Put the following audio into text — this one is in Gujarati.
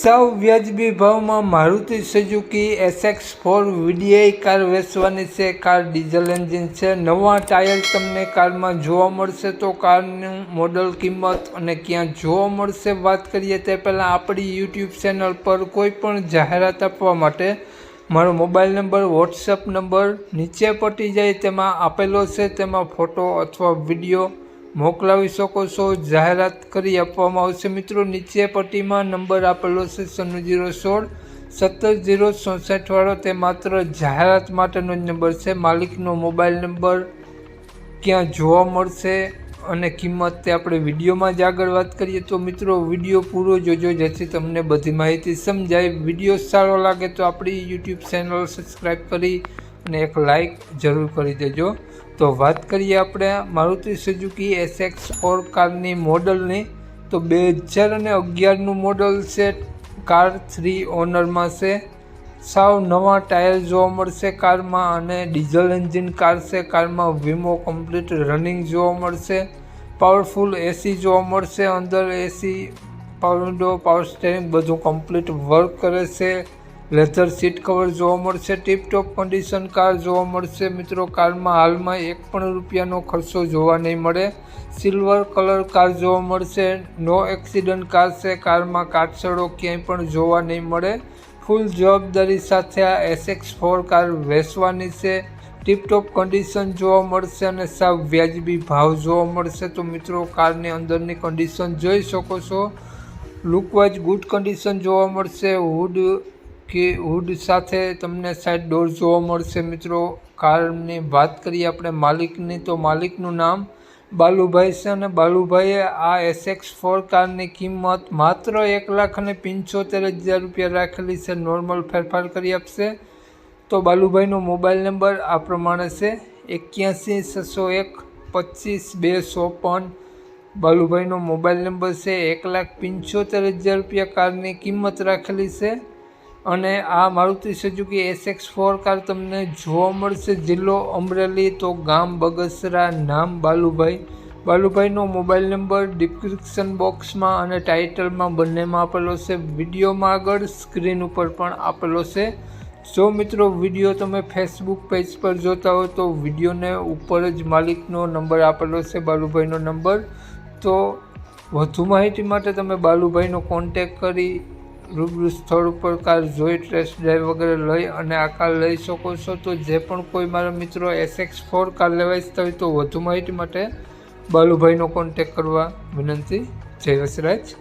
સૌ વ્યાજબી ભાવમાં Maruti Suzuki SX four VDI car વેચવાની છે. કાર ડીઝલ એન્જિન છે. નવા ટાયર તમને કારમાં જોવા મળશે તો કારનું મોડલ કિંમત અને ક્યાં જોવા મળશે વાત કરીએ તે પહેલાં આપણી યુટ્યુબ ચેનલ પર કોઈ પણ જાહેરાત આપવા માટે મારો મોબાઈલ નંબર વોટ્સઅપ નંબર નીચે પટી જાય. તેમાં આપેલો છે. તેમાં ફોટો અથવા વીડિયો મોકલાવી શકો છો. જાહેરાત કરી આપવામાં આવશે. મિત્રો, નીચે પટ્ટીમાં નંબર આપેલો છે સન્નું જીરો સોળ, સત્તર જીરો ચોસઠવાળો તે માત્ર જાહેરાત માટેનો જ નંબર છે. માલિકનો મોબાઈલ નંબર ક્યાં જોવા મળશે અને કિંમત તે આપણે વિડીયોમાં જ આગળ વાત કરીએ. તો મિત્રો, વીડિયો પૂરો જોજો, જેથી તમને બધી માહિતી સમજાય. વીડિયો સારો લાગે તો આપણી યુટ્યુબ ચેનલ સબસ્ક્રાઈબ કરી અને એક લાઇક જરૂર કરી દેજો. તો વાત કરીએ આપણે મારુતિ સુઝુકી એસએક્સ ફોર કારની મોડલની. તો બે હજાર અને અગિયારનું મોડલ છે કાર થ્રી ઓનરમાં છે. સાવ નવા ટાયર જોવા મળશે કારમાં અને ડીઝલ એન્જિન કાર છે, કારમાં વીમો કમ્પ્લીટ રનિંગ જોવા મળશે. પાવરફુલ એસી જોવા મળશે, અંદર AC power window power steering બધું કમ્પ્લીટ વર્ક કરે છે. લેધર સીટ કવર જોવા મળશે ટીપટોપ કન્ડિશન કાર જોવા મળશે. મિત્રો કારમાં હાલમાં એક પણ રૂપિયાનો ખર્ચો જોવા નહીં મળે. સિલ્વર કલર કાર જોવા મળશે. નો એક્સિડન્ટ કાર છે. કારમાં કાટસડો ક્યાંય પણ જોવા નહીં મળે. ફૂલ જવાબદારી સાથે આ એસએક્સ ફોર કાર વેચવાની છે. ટીપટોપ કન્ડિશન જોવા મળશે અને સાવ વ્યાજબી ભાવ જોવા મળશે. તો મિત્રો, કારની અંદરની કન્ડિશન જોઈ શકો છો. લુકવાઇઝ ગુડ કન્ડિશન જોવા મળશે. હુડ કે હુડ સાથે તમને સાઈડ ડોર જોવા મળશે, મિત્રો. કારની વાત કરીએ આપણે માલિકની, તો માલિકનું નામ બાલુભાઈ છે અને બાલુભાઈએ આ એસએક્સ ફોર કારની કિંમત માત્ર એક લાખ અને પંચોતેર હજાર રૂપિયા રાખેલી છે. નોર્મલ ફેરફાર કરી આપશે. તો બાલુભાઈનો મોબાઈલ નંબર આ પ્રમાણે છે. એક્યાસી, છસો એક, પચીસ બે ચોપન બાલુભાઈનો મોબાઈલ નંબર છે. એક લાખ પંચોતેર હજાર રૂપિયા કારની કિંમત રાખેલી છે. અને આ Maruti Suzuki SX four car તમને જોવા મળશે. જિલ્લો અમરેલી, તો ગામ બગસરા, નામ બાલુભાઈ. બાલુભાઈનો મોબાઈલ નંબર ડિસ્ક્રિપ્શન બોક્સમાં અને ટાઇટલમાં બંનેમાં આપેલો છે. વિડીયોમાં આગળ સ્ક્રીન ઉપર પણ આપેલો છે. જો મિત્રો વીડિયો તમે ફેસબુક પેજ પર જોતા હો, તો વિડીયોને ઉપર જ માલિકનો નંબર આપેલો છે, બાલુભાઈનો નંબર. તો વધુ માહિતી માટે તમે બાલુભાઈનો કોન્ટેક કરી રૂબરૂ સ્થળ ઉપર કાર જોઈ ટેસ્ટ ડ્રાઈવ વગેરે લઈ અને આ કાર લઈ શકો છો. તો જે પણ કોઈ મારા મિત્રો એસએક્સ ફોર કાર લેવા ઈચ્છતા હોય તો વધુ માહિતી માટે બાલુભાઈનો કોન્ટેક કરવા વિનંતી. જય વસરાજ.